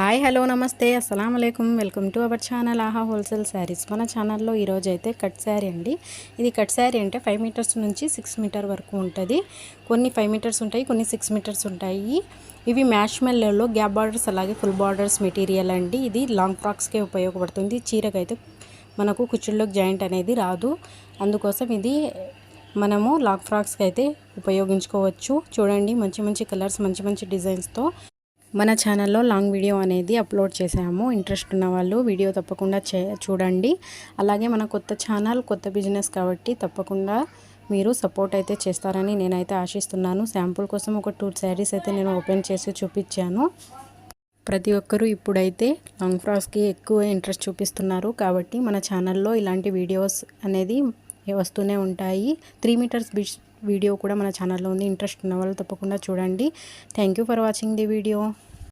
Hi hello నమస్తే. అస్సలం అయికం welcome to our channel Aaha wholesale saris. మన ఛానల్లో ఈరోజు అయితే కట్ శారీ అండి. ఇది కట్ శారీ అంటే ఫైవ్ మీటర్స్ నుంచి సిక్స్ మీటర్ వరకు ఉంటుంది. కొన్ని ఫైవ్ మీటర్స్ ఉంటాయి కొన్ని సిక్స్ మీటర్స్ ఉంటాయి. ఇవి మ్యాష్ మెల్లలో గ్యాప్ బార్డర్స్ అలాగే ఫుల్ బార్డర్స్ మెటీరియల్ అండి. ఇది లాంగ్ ఫ్రాక్స్కే ఉపయోగపడుతుంది. చీరకైతే మనకు కుచ్చుళ్ళకి జాయింట్ అనేది రాదు. అందుకోసం ఇది మనము లాంగ్ ఫ్రాక్స్కి అయితే ఉపయోగించుకోవచ్చు. చూడండి మంచి మంచి కలర్స్ మంచి మంచి డిజైన్స్తో మన ఛానల్లో లాంగ్ వీడియో అనేది అప్లోడ్ చేసాము. ఇంట్రెస్ట్ ఉన్న వాళ్ళు వీడియో తప్పకుండా చే చూడండి. అలాగే మన కొత్త ఛానల్ కొత్త బిజినెస్ కాబట్టి తప్పకుండా మీరు సపోర్ట్ అయితే చేస్తారని నేనైతే ఆశిస్తున్నాను. శాంపుల్ కోసం ఒక టూ శారీస్ అయితే నేను ఓపెన్ చేసి చూపించాను. ప్రతి ఒక్కరూ ఇప్పుడైతే లాంగ్ ఫ్రాక్స్కి ఎక్కువ ఇంట్రెస్ట్ చూపిస్తున్నారు. కాబట్టి మన ఛానల్లో ఇలాంటి వీడియోస్ అనేది వస్తూనే ఉంటాయి. త్రీ మీటర్స్ బిచ్ వీడియో కూడా మన ఛానల్లో ఉంది. ఇంట్రెస్ట్ ఉన్న వాళ్ళు తప్పకుండా చూడండి. Thank you for watching the video.